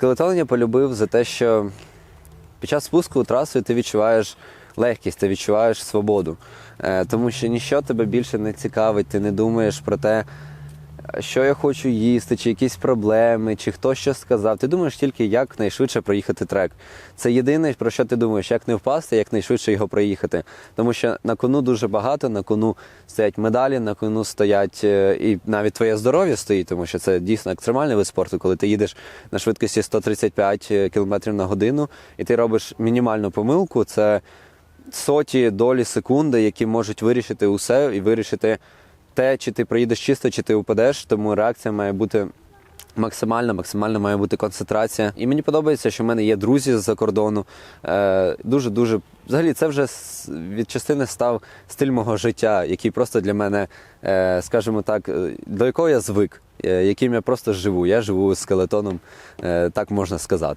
Скелетон я полюбив за те, що під час спуску трасою ти відчуваєш легкість, ти відчуваєш свободу. Е, Тому що ніщо тебе більше не цікавить, ти не думаєш про те, що я хочу їсти, чи якісь проблеми, чи хто що сказав. Ти думаєш тільки, як найшвидше проїхати трек. Це єдине, про що ти думаєш, як не впасти, як найшвидше його проїхати. Тому що на кону дуже багато, на кону стоять медалі, на кону стоять е, і навіть твоє здоров'я стоїть, тому що це дійсно екстремальний вид спорту, коли ти їдеш на швидкості 135 км на годину, і ти робиш мінімальну помилку. Це соті долі секунди, які можуть вирішити усе і вирішити те, чи ти проїдеш чисто, чи ти упадеш. Тому реакція має бути максимальна, максимальна має бути концентрація. І мені подобається, що в мене є друзі з-за кордону. Е, дуже дуже взагалі, це вже від частини став стиль мого життя, який просто для мене, е, скажімо так, е, до якого я звик, яким я просто живу. Я живу з скелетоном, так можна сказати.